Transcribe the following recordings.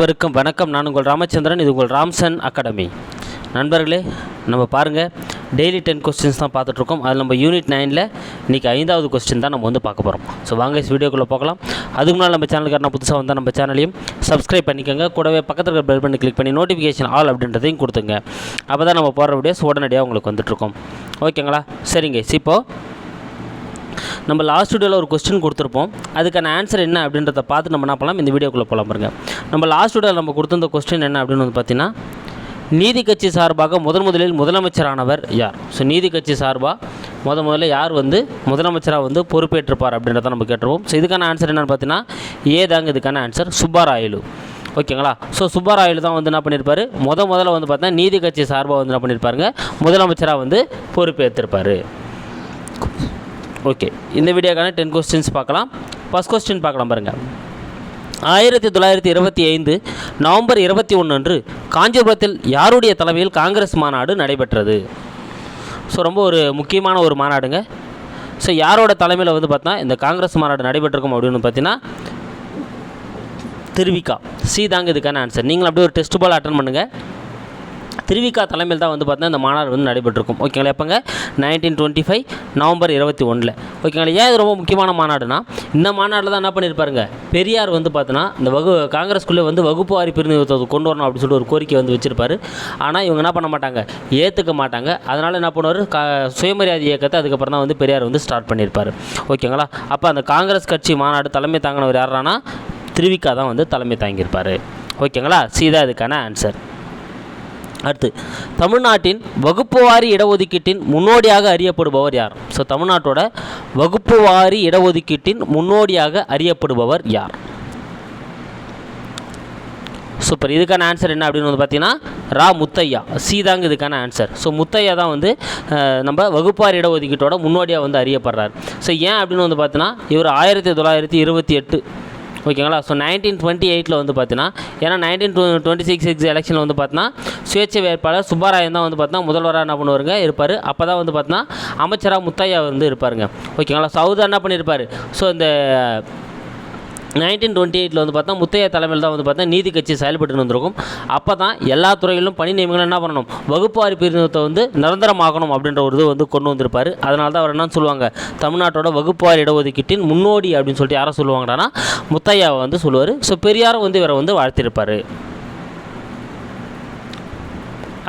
அனைவருக்கும் வணக்கம். நான் உங்கள் ராமச்சந்திரன் இது உங்கள் ராம்சன் அகாடமி. நண்பர்களே நம்ம பாருங்கள் டெய்லி டென் கொஸ்டின்ஸ் தான் பார்த்துட்ருக்கோம். அதில் நம்ம யூனிட் நைனில் இன்றைக்கி ஐந்தாவது கொஸ்டின் தான் நம்ம வந்து பார்க்க போகிறோம் ஸோ வாங்க வீடியோக்குள்ளே போகலாம். அதுக்கு முன்னால் நம்ம சேனலுக்கு புதுசாக வந்தால் நம்ம சேனலையும் சப்ஸ்கிரைப் பண்ணிக்கோங்க. கூடவே பக்கத்தில் இருக்கிற பெல் பண்ணி கிளிக் பண்ணி நோட்டிஃபிகேஷன் ஆல் அப்படின்றதையும் கொடுத்துங்க. அப்போ தான் நம்ம போகிற வீடியோஸ் உடனடியாக உங்களுக்கு வந்துட்டுருக்கோம் ஓகேங்களா சரிங்க. இப்போது நம்ம லாஸ்ட் வீடியோவில் ஒரு கொஸ்டின் கொடுத்துருப்போம். அதுக்கான ஆன்சர் என்ன அப்படின்றத பார்த்து நம்ம என்ன பண்ணலாம்? இந்த வீடியோக்குள்ளே போகலாம் பாருங்கள் நம்ம லாஸ்ட் வீடியோவில் நம்ம கொடுத்துருந்த கொஸ்டின் என்ன அப்படின்னு வந்து பார்த்தீங்கன்னா நீதி கட்சி சார்பாக முதன் முதலில் முதலமைச்சரானவர் யார்? ஸோ நீதி கட்சி சார்பாக முத முதல்ல யார் வந்து முதலமைச்சராக வந்து பொறுப்பேற்றிருப்பார் அப்படின்றத நம்ம கேட்டுருவோம் ஸோ இதுக்கான ஆன்சர் என்னென்னு பார்த்தீங்கன்னா ஏதாங்க இதுக்கான ஆன்சர் சுப்பாராயலு. ஓகேங்களா ஸோ சுப்பாராயலு தான் வந்து என்ன பண்ணியிருப்பார் முத முதல்ல வந்து பார்த்தா நீதி கட்சி சார்பாக வந்து என்ன பண்ணியிருப்பாருங்க முதலமைச்சராக வந்து பொறுப்பேற்றிருப்பார். ஓகே. இந்த வீடியோக்கான டென் கொஸ்டின்ஸ் பார்க்கலாம். ஃபஸ்ட் கொஸ்டின் பார்க்கலாம் பாருங்கள் ஆயிரத்தி தொள்ளாயிரத்தி இருபத்தி ஐந்து நவம்பர் இருபத்தி ஒன்று அன்று காஞ்சிபுரத்தில் யாருடைய தலைமையில் காங்கிரஸ் மாநாடு நடைபெற்றது? ஸோ ரொம்ப ஒரு முக்கியமான ஒரு மாநாடுங்க. ஸோ யாரோட தலைமையில் வந்து பார்த்தா இந்த காங்கிரஸ் மாநாடு நடைபெற்றிருக்கும் அப்படின்னு பார்த்தீங்கன்னா திருவிக்கா. சி தாங்க இதுக்கான ஆன்சர் நீங்களும் அப்படியே ஒரு டெஸ்ட் பால் அட்டன் பண்ணுங்கள் திருவிக்கா தலைமையில் தான் வந்து பார்த்தீங்கன்னா இந்த மாநாடு வந்து நடைபெற்றிருக்கும். ஓகேங்களா? எப்போங்க? நைன்டீன் டுவெண்ட்டி ஃபைவ் நவம்பர் இருபத்தி ஒன்றில் ஓகேங்களா? ஏன் இது ரொம்ப முக்கியமான மாநாடுனா இந்த மாநாட்டில் தான் என்ன பண்ணியிருப்பாருங்க? பெரியார் வந்து பார்த்தோன்னா இந்த வகு காங்கிரஸ்குள்ளே வந்து வகுப்பு வாரி பிரிநிறுவத்தை கொண்டு வரணும் அப்படின்னு சொல்லிட்டு ஒரு கோரிக்கை வந்து வச்சிருப்பாரு. ஆனால் இவங்க என்ன பண்ண மாட்டாங்க? ஏற்றுக்க மாட்டாங்க. அதனால் என்ன பண்ணுவார்? கா சுயமரியாதை இயக்கத்தை அதுக்கப்புறம் தான் வந்து பெரியார் வந்து ஸ்டார்ட் பண்ணியிருப்பார். ஓகேங்களா? அப்போ அந்த காங்கிரஸ் கட்சி மாநாடு தலைமை தாங்கினவர் யாரானா திருவிக்கா தான் வந்து தலைமை தாங்கியிருப்பார். ஓகேங்களா? சீதா இதுக்கான ஆன்சர் அடுத்து தமிழ்நாட்டின் வகுப்புவாரி இடஒதுக்கீட்டின் முன்னோடியாக அறியப்படுபவர் யார்? ஸோ தமிழ்நாட்டோட வகுப்புவாரி இடஒதுக்கீட்டின் முன்னோடியாக அறியப்படுபவர் யார்? சூப்பர் இதுக்கான ஆன்சர் என்ன அப்படின்னு வந்து பார்த்தீங்கன்னா ரா. முத்தையா. சி தாங்க இதுக்கான ஆன்சர் ஸோ முத்தையா தான் வந்து நம்ம வகுப்பார் இடஒதுக்கீட்டோட முன்னோடியாக வந்து அறியப்படுறார். ஸோ ஏன் அப்படின்னு வந்து பார்த்தீங்கன்னா இவர் ஆயிரத்தி தொள்ளாயிரத்தி இருபத்தி எட்டு ஓகேங்களா? ஸோ நைன்டீன் டுவெண்ட்டி எயிட்டில் வந்து பார்த்தீங்கன்னா ஏன்னா நைன்டீன் டூ டுவெண்ட்டி சிக்ஸ் எக்ஸ் எலெக்ஷனில் வந்து பார்த்தீங்கன்னா சுயேட்சை வேட்பாளர் சுப்பாராயன் தான் வந்து பார்த்தீங்கன்னா முதல்வராக என்ன பண்ணுவாருங்க? இருப்பார். அப்போ தான் வந்து பார்த்தீங்கன்னா அமைச்சராக முத்தையா வந்து இருப்பாருங்க. ஓகேங்களா? சவுதா என்ன பண்ணியிருப்பார் ஸோ இந்த நைன்டீன் டுவெண்ட்டி எயிட்டில் வந்து பார்த்தா முத்தைய தலைமையில் தான் வந்து பார்த்தா நீதி கட்சி செயல்பட்டு வந்திருக்கும். அப்போ தான் எல்லா துறைகளிலும் பணி நியமனங்கள் என்ன பண்ணணும்? வகுப்பாரி பிரிவினத்தை வந்து நிரந்தரமாகணும் அப்படின்ற ஒரு இது வந்து கொண்டு வந்திருப்பார். அதனால தான் அவர் என்ன சொல்லுவாங்க? தமிழ்நாட்டோட வகுப்பாரி இடஒதுக்கீட்டின் முன்னோடி அப்படின்னு சொல்லிட்டு யாரை சொல்லுவாங்கன்னா முத்தையாவை வந்து சொல்லுவார். ஸோ பெரியாரும் வந்து இவரை வந்து வாழ்த்திருப்பார்.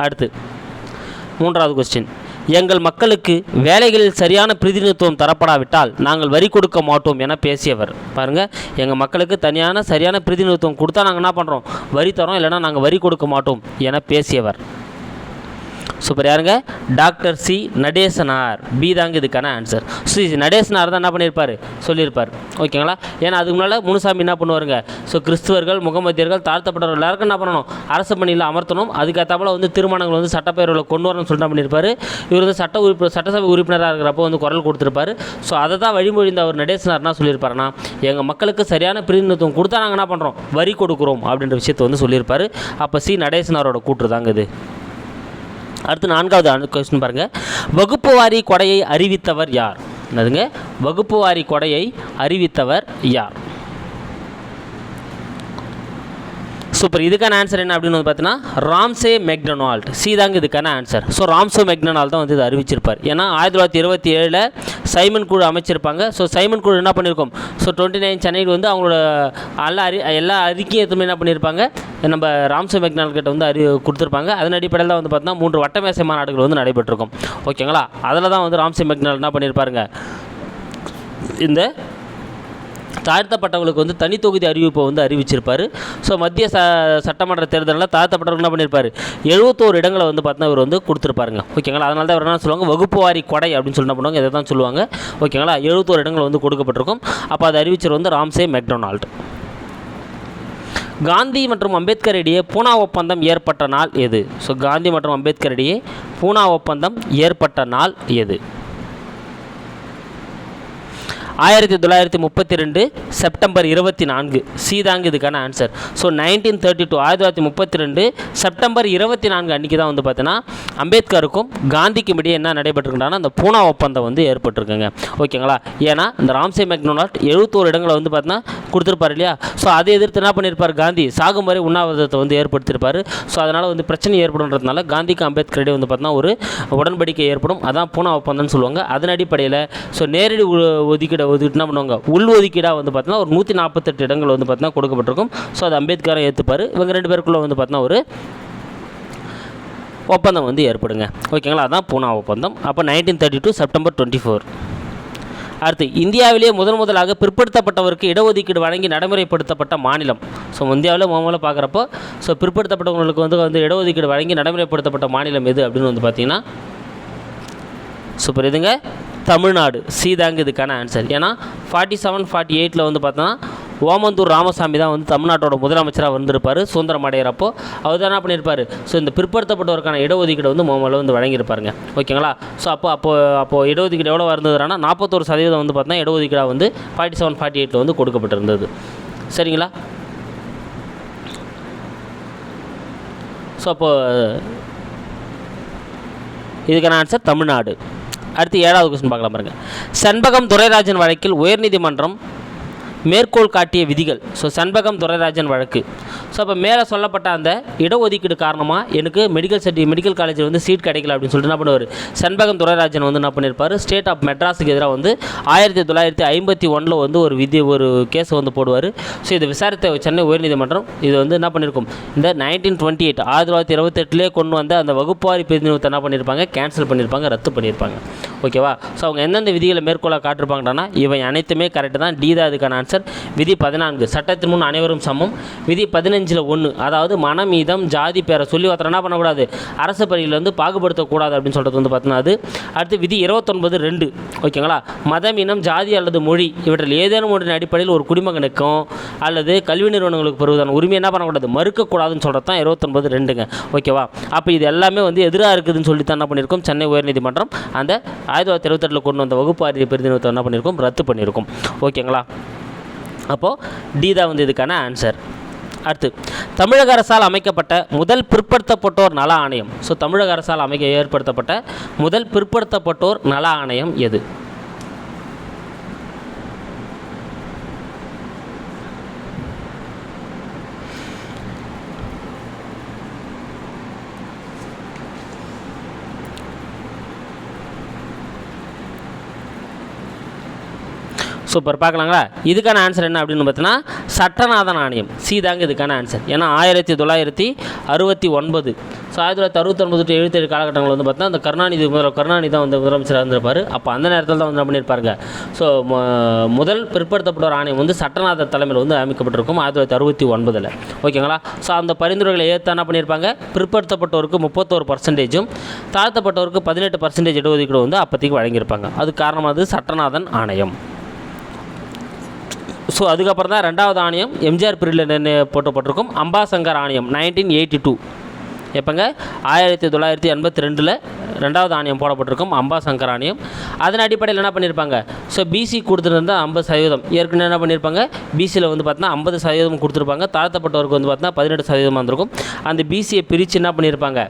அடுத்து மூன்றாவது கொஸ்டின் எங்கள் மக்களுக்கு வேலைகளில் சரியான பிரதிநிதித்துவம் தரப்படாவிட்டால் நாங்கள் வரி கொடுக்க மாட்டோம் என பேசியவர். பாருங்கள் எங்கள் மக்களுக்கு தனியான சரியான பிரதிநிதித்துவம் கொடுத்தா நாங்கள் என்ன பண்ணுறோம் வரி தரோம் இல்லைன்னா நாங்கள் வரி கொடுக்க மாட்டோம் என பேசியவர். சூப்பர் யாருங்க? Doctor C. நடேசனார். பி தாங்க இதுக்கான ஆன்சர் சி. நடேசனார் தான் என்ன பண்ணியிருப்பார் சொல்லியிருப்பார். ஓகேங்களா? ஏன்னா அதுக்கு முன்னால் முனுசாமி என்ன பண்ணுவாருங்க? ஸோ கிறிஸ்துவர்கள் முகமதியர்கள் தாழ்த்தப்பட்டவர்கள் எல்லாருக்கும் என்ன பண்ணணும்? அரசு பணியில் அமர்த்தணும். அதுக்கேற்றாப்பில் வந்து திருமணங்கள் வந்து சட்டப்பேரவையில் கொண்டு வரணும்னு சொல்லிட்டு பண்ணியிருப்பார் இவர் வந்து சட்ட உறுப்பினர் சட்டசபை உறுப்பினராக இருக்கிறப்போ வந்து குரல் கொடுத்துருப்பாரு. ஸோ அதை தான் வழிமொழிந்த அவர் நடேசனார் என்ன சொல்லியிருப்பாருன்னா எங்கள் மக்களுக்கு சரியான பிரதிநிதித்துவம் கொடுத்தா நாங்கள் என்ன பண்ணுறோம் வரி கொடுக்குறோம் அப்படின்ற விஷயத்தை வந்து சொல்லியிருப்பார். அப்போ சி. நடேசனாரோட கூற்று தாங்க இது. அடுத்து நான்காவது கொஸ்டின் பாருங்கள் வகுப்பு வாரி கொடையை அறிவித்தவர் யார்? என்னதுங்க? வகுப்பு வாரி கொடையை அறிவித்தவர் யார்? சூப்பர். இதுக்கான ஆன்சர் என்ன அப்படின்னு வந்து பார்த்தீங்கன்னா ராம்சே மெக்டொனால்ட். சி தாங்க இதுக்கான ஆன்சர் ஸோ ராம்சே மெக்டொனால்ட் தான் வந்து இது அறிவிச்சிருப்பார். ஏன்னா ஆயிரத்தி தொள்ளாயிரத்தி இருபத்தி ஏழில் சைமன் குழு அமைச்சிருப்பாங்க. ஸோ சைமன் குழு என்ன பண்ணியிருக்கோம் ஸோ டுவெண்ட்டி நைன் சென்னையில் வந்து அவங்களோட எல்லா அறி எல்லா அறிக்கையத்துமே என்ன பண்ணியிருப்பாங்க நம்ம ராம்சே மெக்டொனால்ட் கிட்ட வந்து அறி கொடுத்துருப்பாங்க. அதன் அடிப்படையில் தான் வந்து பார்த்தீங்கன்னா மூன்று வட்டமேசை மாநாடுகள் வந்து நடைபெற்றிருக்கும். ஓகேங்களா அதில் தான் வந்து ராம்சே மெக்னால் என்ன பண்ணியிருப்பாருங்க இந்த தாழ்த்தப்பட்டவங்களுக்கு வந்து தனி தொகுதி அறிவிப்பை வந்து அறிவிச்சிருப்பார். ஸோ மத்திய ச சட்டமன்ற தேர்தலில் தாழ்த்தப்பட்டவர்கள் என்ன பண்ணியிருப்பார் எழுபத்தோரு இடங்களை வந்து பார்த்தீங்கன்னா இவர் வந்து கொடுத்துருப்பாருங்க. ஓகேங்களா? அதனால தான் இவர் என்ன சொல்லுவாங்க? வகுப்பு வாரி கொடை அப்படின்னு சொல்லி என்ன பண்ணுவாங்க? இதை தான் சொல்லுவாங்க. ஓகேங்களா? எழுபத்தோரு இடங்கள் வந்து கொடுக்கப்பட்டிருக்கும். அப்போ அதை அறிவிச்சர் வந்து ராம்சே மெக்டொனால்ட். காந்தி மற்றும் அம்பேத்கர் இடையே பூனா ஒப்பந்தம் ஏற்பட்ட நாள் எது? ஸோ காந்தி மற்றும் அம்பேத்கர் இடையே பூனா ஒப்பந்தம் ஏற்பட்ட நாள் எது? ஆயிரத்தி தொள்ளாயிரத்தி முப்பத்தி ரெண்டு செப்டம்பர் இருபத்தி நான்கு. சீதாங்க இதுக்கான answer so nineteen thirty two ஆயிரத்தி தொள்ளாயிரத்தி முப்பத்தி ரெண்டு செப்டம்பர் இருபத்தி நான்கு அன்றைக்கி தான் வந்து பார்த்தீங்கன்னா அம்பேத்கருக்கும் காந்திக்கும் இடையே என்ன நடைபெற்றிருக்குன்னா அந்த பூனா ஒப்பந்தம் வந்து ஏற்பட்டிருக்குங்க. ஓகேங்களா? ஏன்னா இந்த ராம்சே மெக்னோனால்ட் எழுபத்தோரு இடங்களை வந்து பார்த்தீங்கன்னா கொடுத்துருப்பாரு இல்லையா? ஸோ அதை எதிர்த்து என்ன பண்ணியிருப்பார் காந்தி? சாகும் வரை உண்ணாவிரதத்தை வந்து ஏற்படுத்தியிருப்பார். ஸோ அதனால் வந்து பிரச்சனை ஏற்படுன்றதுனால காந்திக்கு அம்பேத்கர் இடையே வந்து பார்த்தீங்கன்னா ஒரு உடன்படிக்கை ஏற்படும். அதான் பூனா ஒப்பந்தம்னு சொல்லுவாங்க. அதன் அடிப்படையில் ஸோ நேரடி ஒதுக்கீடு ஒதுக்கிட்டு என்ன பண்ணுவாங்க? உள் ஒதுக்கீடாக வந்து பார்த்தீங்கன்னா ஒரு நூற்றி நாற்பத்தெட்டு இடங்கள் வந்து பார்த்தீங்கன்னா கொடுக்கப்பட்டிருக்கும். ஸோ அது அம்பேத்கரை ஏற்றுப்பார் இவங்க ரெண்டு பேருக்குள்ளே வந்து பார்த்தீங்கன்னா ஒரு ஒப்பந்தம் வந்து ஏற்படுங்க. ஓகேங்களா? அதான் பூனா ஒப்பந்தம். அப்போ nineteen thirty two September twenty four அடுத்து இந்தியாவிலேயே முதன் முதலாக பிற்படுத்தப்பட்டவருக்கு இடஒதுக்கீடு வழங்கி நடைமுறைப்படுத்தப்பட்ட மாநிலம். ஸோ இந்தியாவில் முதல்ல பார்க்குறப்போ ஸோ பிற்படுத்தப்பட்டவங்களுக்கு வந்து வந்து இடஒதுக்கீடு வழங்கி நடைமுறைப்படுத்தப்பட்ட மாநிலம் எது அப்படின்னு வந்து பார்த்தீங்கன்னா சூப்பர் இதுங்க தமிழ்நாடு. சீதாங்க இதுக்கான ஆன்சர் ஏன்னா ஃபார்ட்டி செவன் ஃபார்ட்டி எயிட்டில் வந்து பார்த்தோன்னா ஓமந்தூர் ராமசாமி தான் வந்து தமிழ்நாட்டோட முதலமைச்சராக வந்திருப்பார் சுதந்திரம் அடையிறப்போ. அவர் தான் என்ன பண்ணியிருப்பார்? ஸோ இந்த பிற்படுத்தப்பட்டவருக்கான இடஒதுக்கீடு வந்து மோமலில் வந்து வழங்கியிருப்பாருங்க. ஓகேங்களா ஸோ அப்போ அப்போ அப்போது இடஒதுக்கீடு எவ்வளோ இருந்ததுனா நாற்பத்தோரு சதவீதம் வந்து பார்த்தோன்னா இடஒதுக்கீடாக வந்து ஃபார்ட்டி செவன் ஃபார்ட்டி எயிட்டில் வந்து கொடுக்கப்பட்டிருந்தது. சரிங்களா? ஸோ அப்போது இதுக்கான ஆன்சர் தமிழ்நாடு. அடுத்து ஏழாவது கொஸ்டின் பார்க்கலாம் பாருங்க. செண்பகம் துரைராஜன் வழக்கில் உயர்நீதிமன்றம் மேற்கோள் காட்டிய விதிகள். ஸோ செண்பகம் துரைராஜன் வழக்கு. ஸோ அப்போ மேலே சொல்லப்பட்ட அந்த இடஒதுக்கீடு காரணமாக எனக்கு மெடிக்கல் சர்டி மெடிக்கல் காலேஜில் வந்து சீட் கிடைக்கல அப்படின்னு சொல்லிட்டு என்ன பண்ணுவார்? செண்பகம் துரைராஜன் வந்து என்ன பண்ணியிருப்பார் ஸ்டேட் ஆஃப் மெட்ராஸுக்கு எதிராக வந்து ஆயிரத்தி தொள்ளாயிரத்தி ஐம்பத்தி ஒன்றில் வந்து ஒரு விதி ஒரு கேஸ் வந்து போடுவார். ஸோ இதை விசாரித்த சென்னை உயர்நீதிமன்றம் இது வந்து என்ன பண்ணியிருக்கும் இந்த நைன்டீன் டுவெண்ட்டி எயிட் ஆயிரத்தி தொள்ளாயிரத்தி இருபத்தெட்டுலேயே கொண்டு வந்த அந்த வகுப்பாரி பிரதிநிதித்துவத்தை என்ன பண்ணியிருப்பாங்க கேன்சல் பண்ணியிருப்பாங்க ரத்து பண்ணியிருப்பாங்க ஓகேவா ஸோ அவங்க எந்தெந்த விதிகளை மேற்கோளாக காட்டிருப்பாங்கன்னா இவை அனைத்துமே கரெக்டு தான். டி தான் இதுக்கான ஆன்சர் விதி பதினான்கு சட்டத்தின் முன் அனைவரும் சமம். விதி பதினஞ்சில் ஒன்று. அதாவது மனமீதம் ஜாதி பேரை சொல்லி ஒருத்தர் என்ன பண்ணக்கூடாது? அரசு பணியில் வந்து பாகுபடுத்தக்கூடாது அப்படின்னு சொல்கிறது வந்து பார்த்தீங்கன்னா அது. அடுத்து விதி இருபத்தொன்பது ரெண்டு. ஓகேங்களா? மதம் இனம் ஜாதி அல்லது மொழி இவற்றில் ஏதேனும் ஒன்றின் அடிப்படையில் ஒரு குடிமகனுக்கும் அல்லது கல்வி நிறுவனங்களுக்கு பெறுவதான உரிமை என்ன பண்ணக்கூடாது? மறுக்கக்கூடாதுன்னு சொல்கிறது தான் இருபத்தொன்பது ரெண்டுங்க. ஓகேவா? அப்போ இது எல்லாமே வந்து எதிராக இருக்குதுன்னு சொல்லி தான் என்ன பண்ணியிருக்கோம்? சென்னை உயர்நீதிமன்றம் அந்த ஆயிரத்தி தொள்ளாயிரத்தி இருபத்தெட்டில் கொண்டு வந்த அறிவு பிரதிநிதித்துவம் என்ன பண்ணியிருக்கோம்? ரத்து பண்ணியிருக்கோம். ஓகேங்களா? அப்போது டி தான் வந்து இதுக்கான ஆன்சர் அடுத்து தமிழக அரசால் அமைக்கப்பட்ட முதல் பிற்படுத்தப்பட்டோர் நல ஆணையம். ஸோ தமிழக அரசால் அமைக்க ஏற்படுத்தப்பட்ட முதல் பிற்படுத்தப்பட்டோர் நல ஆணையம் எது? சூப்பர். பார்க்கலாங்களா? இதுக்கான ஆன்சர் என்ன அப்படின்னு பார்த்தீங்கன்னா சட்டநாதன் ஆணையம். சீதாங்க இதுக்கான ஆன்சர் ஏன்னா ஆயிரத்தி தொள்ளாயிரத்தி அறுபத்தி ஒன்பது. ஸோ ஆயிரத்தி தொள்ளாயிரத்தி அறுபத்தொன்பது டு எழுபத்தேழு காலகட்டங்கள் வந்து பார்த்தீங்கன்னா அந்த கருணாநிதி முதல்வர் கருணாநிதி தான் வந்து முதலமைச்சராக இருந்திருப்பார். அப்போ அந்த நேரத்தில் தான் வந்து என்ன பண்ணியிருப்பாருங்க? ஸோ முதல் பிற்படுத்தப்பட்டோர் ஆணையம் வந்து சட்டநாதர் தலைமையில் வந்து அமைக்கப்பட்டிருக்கும் ஆயிரத்தி தொள்ளாயிரத்தி அறுபத்தி ஒன்பதில். ஓகேங்களா? ஸோ அந்த பரிந்துரைகளை ஏற்று என்ன பண்ணியிருப்பாங்க? பிற்படுத்தப்பட்டோருக்கு முப்பத்தோரு பர்சன்டேஜும் தாழ்த்தப்பட்டோருக்கு பதினெட்டு பர்சன்டேஜ் இடஒதுக்கீடு வந்து அப்போதைக்கு வழங்கியிருப்பாங்க. அது காரணமானது சட்டநாதன் ஆணையம். ஸோ அதுக்கப்புறம் தான் ரெண்டாவது ஆணையம் எம்ஜிஆர் பீரியடில் போட்டப்பட்டிருக்கும். அம்பாசங்கர் ஆணையம் நைன்டீன் எயிட்டி டூ எப்போங்க? ஆயிரத்தி தொள்ளாயிரத்தி எண்பத்தி ரெண்டில் ரெண்டாவது ஆணையம் போடப்பட்டிருக்கும் அம்பாசங்கர் ஆணையம். அதன் அடிப்படையில் என்ன பண்ணியிருப்பாங்க ஸோ பிசி கொடுத்துருந்தா ஐம்பது சதவீதம். ஏற்கனவே என்ன பண்ணியிருப்பாங்க பிசியில் வந்து பார்த்தீங்கன்னா ஐம்பது சதவீதம் கொடுத்துருப்பாங்க. தாழ்த்தப்பட்டவருக்கு வந்து பார்த்தீங்கன்னா பதினெட்டு சதவீதம் வந்திருக்கும் அந்த பிசியை பிரித்து என்ன பண்ணியிருப்பாங்க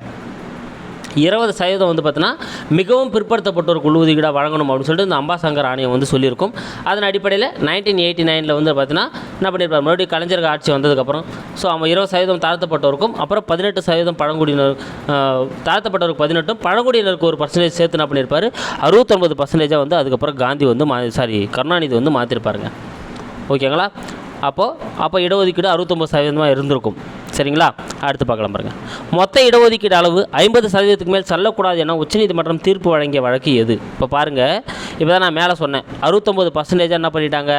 இருபது சதவீதம் வந்து பார்த்தீங்கன்னா மிகவும் பிற்படுத்தப்பட்டோருக்கு உள்ஒதுக்கீடாக வழங்கணும் அப்படின்னு சொல்லிட்டு இந்த அம்பாசங்கர் ஆணையம் வந்து சொல்லியிருக்கும். அதன் அடிப்படையில் நைன்டீன் எயிட்டி நைனில் வந்து பார்த்தீங்கன்னா என்ன பண்ணியிருப்பார்? மறுபடியும் கலைஞர் ஆட்சி வந்ததுக்கப்புறம். ஸோ அவன் இருபது சதவீதம் தாழ்த்தப்பட்டவருக்கும் அப்புறம் பதினெட்டு சதவீதம் பழங்குடியினர் தாழ்த்தப்பட்டவருக்கு பதினெட்டும் பழங்குடியினருக்கு ஒரு பர்சன்டேஜ் சேர்த்து என்ன பண்ணியிருப்பார்? அறுபத்தொன்பது பர்சன்டேஜாக வந்து அதுக்கப்புறம் காந்தி வந்து மா சாரி கருணாநிதி வந்து மாற்றிருப்பாருங்க ஓகேங்களா? அப்போது அப்போ இடஒதுக்கீடு அறுபத்தொம்பது சதவீதமாக இருந்திருக்கும். சரிங்களா? அடுத்து பார்க்கலாம் பாருங்கள் மொத்த இடஒதுக்கீடு அளவு ஐம்பது சதவீதத்துக்கு மேல் செல்லக்கூடாது என உச்சநீதிமன்றம் தீர்ப்பு வழங்கிய வழக்கு எது? இப்போ பாருங்கள் இப்போ தான் நான் மேலே சொன்னேன். அறுபத்தொம்பது பர்சன்டேஜாக என்ன பண்ணிட்டாங்க?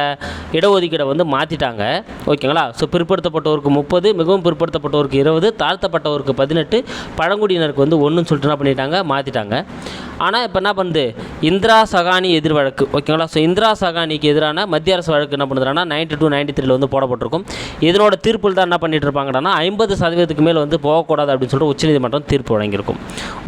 இடஒதுக்கீடை வந்து மாற்றிட்டாங்க ஓகேங்களா? ஸோ பிற்படுத்தப்பட்டோருக்கு முப்பது மிகவும் பிற்படுத்தப்பட்டோருக்கு இருபது தாழ்த்தப்பட்டவருக்கு பதினெட்டு பழங்குடியினருக்கு வந்து ஒன்றுன்னு சொல்லிட்டு என்ன பண்ணிட்டாங்க? மாற்றிட்டாங்க ஆனால் இப்போ என்ன பண்ணுது? இந்திரா சகானி எதிர் வழக்கு. ஓகேங்களா? ஸோ இந்திரா சகானிக்கு எதிரான மத்திய அரசு வழக்கு என்ன பண்ணுறாங்கன்னா நைன்டி டூ நைன்டி த்ரீல வந்து போடப்பட்டிருக்கும். இதனோட தீர்ப்பில் தான் என்ன பண்ணிட்டு இருப்பாங்கன்னா ஐம்பது சதவீதத்துக்கு மேல் வந்து போகக்கூடாது அப்படின்னு சொல்லிட்டு உச்சநீதிமன்றம் தீர்ப்பு வழங்கியிருக்கும்.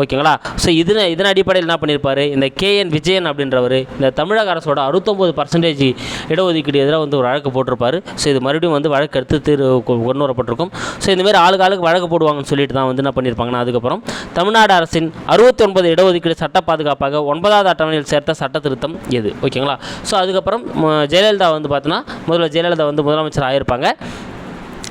ஓகேங்களா? ஸோ இதன் இதன் அடிப்படையில் என்ன பண்ணியிருப்பாரு? இந்த கேஎன் விஜயன் அப்படின்றவர் இந்த தமிழக அரசோட அறுபத்தொம்போது பர்சன்டேஜ் இடஒதுக்கீடு எதிராக வந்து ஒரு வழக்கு போட்டிருப்பாரு. ஸோ இது மறுபடியும் வந்து வழக்கு எடுத்து தீர்வு கொண்டு வரப்பட்டிருக்கும் ஸோ இந்தமாரி ஆளுக்கு ஆளுக்கு வழக்கு போடுவாங்கன்னு சொல்லிட்டு தான் வந்து என்ன பண்ணியிருப்பாங்கன்னா அதுக்கப்புறம் தமிழ்நாடு அரசின் அறுபத்தி ஒன்பது இடஒதுக்கீடு சட்ட பாதுகாப்பாக ஒன்பதாவது அட்டவணையில் சேர்த்த சட்ட திருத்தம் எது? ஓகேங்களா? ஸோ அதுக்கப்புறம் ஜெயலலிதா வந்து பார்த்தீங்கன்னா முதல்ல ஜெயலலிதா வந்து முதலமைச்சர் ஆயிருப்பாங்க.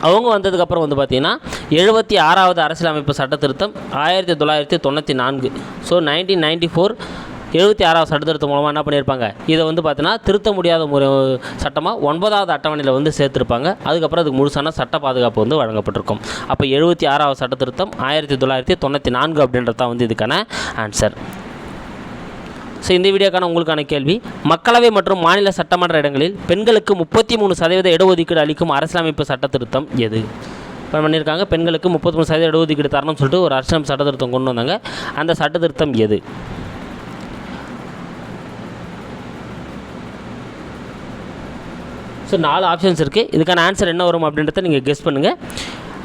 அவங்க வந்ததுக்கப்புறம் வந்து பார்த்திங்கன்னா எழுபத்தி ஆறாவது அரசியலமைப்பு சட்ட திருத்தம் ஆயிரத்தி தொள்ளாயிரத்தி தொண்ணூற்றி நான்கு. ஸோ நைன்டீன் நைன்டி ஃபோர் எழுபத்தி ஆறாவது சட்ட திருத்தம் மூலமாக என்ன பண்ணியிருப்பாங்க? இதை வந்து பார்த்தீங்கன்னா திருத்த முடியாத முறை சட்டமாக ஒன்பதாவது அட்டவணையில் வந்து சேர்த்துருப்பாங்க. அதுக்கப்புறம் அதுக்கு முழுசான சட்ட பாதுகாப்பு வந்து வழங்கப்பட்டிருக்கும். அப்போ எழுபத்தி ஆறாவது சட்ட திருத்தம் ஆயிரத்தி தொள்ளாயிரத்தி தொண்ணூற்றி நான்கு அப்படின்றது தான் வந்து இதுக்கான ஆன்சர் ஸோ இந்த வீடியோக்கான உங்களுக்கான கேள்வி மக்களவை மற்றும் மாநில சட்டமன்ற இடங்களில் பெண்களுக்கு முப்பத்தி மூணு சதவீத இடஒதுக்கீடு அளிக்கும் அரசியலமைப்பு சட்ட திருத்தம் எது? இப்போ பண்ணியிருக்காங்க? பெண்களுக்கு முப்பத்தி மூணு சதவீத இடஒதுக்கீடு தரணும்னு சொல்லிட்டு ஒரு அரசியலமைப்பு சட்ட திருத்தம் கொண்டு வந்தாங்க. அந்த சட்ட திருத்தம் எது? ஸோ நாலு ஆப்ஷன்ஸ் இருக்குது இதுக்கான ஆன்சர் என்ன வரும் அப்படின்றத நீங்கள் கெஸ் பண்ணுங்கள்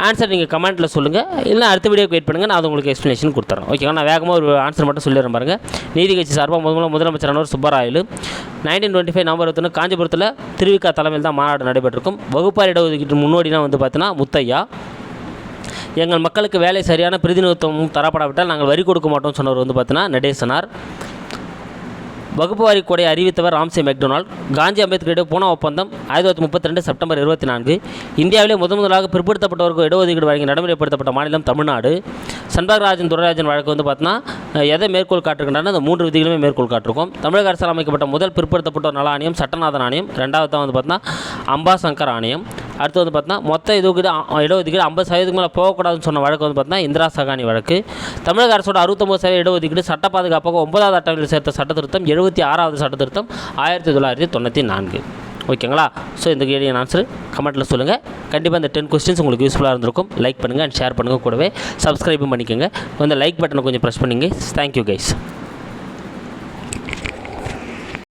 ஆன்சர் நீங்கள் கமெண்ட்டில் சொல்லுங்கள் இல்லை அடுத்த வீடியோக்கு வெயிட் பண்ணுங்கள் நான் அது உங்களுக்கு எக்ஸ்ப்ளனேஷன் கொடுத்துறேன். ஓகேவா நான் வேகமாக ஒரு ஆன்சர் மட்டும் சொல்லிடுறேன் பாருங்கள் நீதி கட்சி சார்பாக முதல்ல முதலமைச்சரானவர் Subbarayalu. Nineteen twenty five November இருபத்தொன்று காஞ்சிபுரத்தில் திருவிக்கா தலைமையில் தான் மாநாடு நடைபெற்றிருக்கும். வகுப்பார் இடஒதுக்கீட்டு முன்னோடினா வந்து பார்த்தீங்கன்னா முத்தையா. எங்கள் மக்களுக்கு வேலை சரியான பிரதிநிதித்துவம் தரப்படாவிட்டால் நாங்கள் வரி கொடுக்க மாட்டோம்னு சொன்னவர் வந்து பார்த்தீங்கன்னா நடேசனார். வகுப்பு வாரி கொடை அறிவித்தவர் ராம்சே மெக்டொனால்ட். காந்தி அம்பேத்கரிடையே பூனா ஒப்பந்தம் ஆயிரத்தி தொள்ளாயிரத்தி முப்பத்தி ரெண்டு செப்டம்பர் இருபத்தி நான்கு. இந்தியாவிலே முதன் முதலாக பிற்படுத்தப்பட்டவருக்கு இடஒதுக்கீடு வழங்கி நடைமுறைப்படுத்தப்பட்ட மாநிலம் தமிழ்நாடு. சண்பகராஜன் துரைராஜன் வழக்கு வந்து பார்த்தீங்கன்னா எதை மேற்கோள் காட்டுகின்றன அந்த மூன்று விதிகளுமே மேற்கோள் காட்டிருக்கோம். தமிழக அரசால் அமைக்கப்பட்ட முதல் பிற்படுத்தப்பட்ட நல ஆணையம் சட்டநாதன் ஆணையம். ரெண்டாவது தான் வந்து பார்த்தீங்கன்னா அம்பாசங்கர் ஆணையம். அடுத்து வந்து பார்த்தீங்கன்னா மொத்த இதுக்கு இடஒதுக்கீடு ஐம்பது சதவீதத்துக்கு மேலே போகக்கூடாதுன்னு சொன்ன வழக்கு வந்து பார்த்தீங்கன்னா இந்திரா சகானி வழக்கு. தமிழக அரசோட அறுபத்தொம்பது சதவீத இடஒதுக்கீடு சட்ட பாதுகாப்பாக ஒன்பதாவது அட்டவணையில் சேர்த்த சட்ட திருத்தம் எழுபத்தி ஆறாவது சட்ட திருத்தம் ஆயிரத்தி தொள்ளாயிரத்தி தொண்ணூற்றி நான்கு. ஓகேங்களா? ஸோ இந்த கேள்வியின் ஆன்சர் கமெண்ட்டில் சொல்லுங்கள் கண்டிப்பாக இந்த டென் கொஸ்டின்ஸ் உங்களுக்கு யூஸ்ஃபுல்லாக இருந்திருக்கும். லைக் பண்ணுங்கள் அண்ட் ஷேர் பண்ணுங்கள் கூடவே. சப்ஸ்கிரைபும் பண்ணிக்கோங்க. இந்த லைக் பட்டனை கொஞ்சம் ப்ரெஸ் பண்ணிங்க. Thank you guys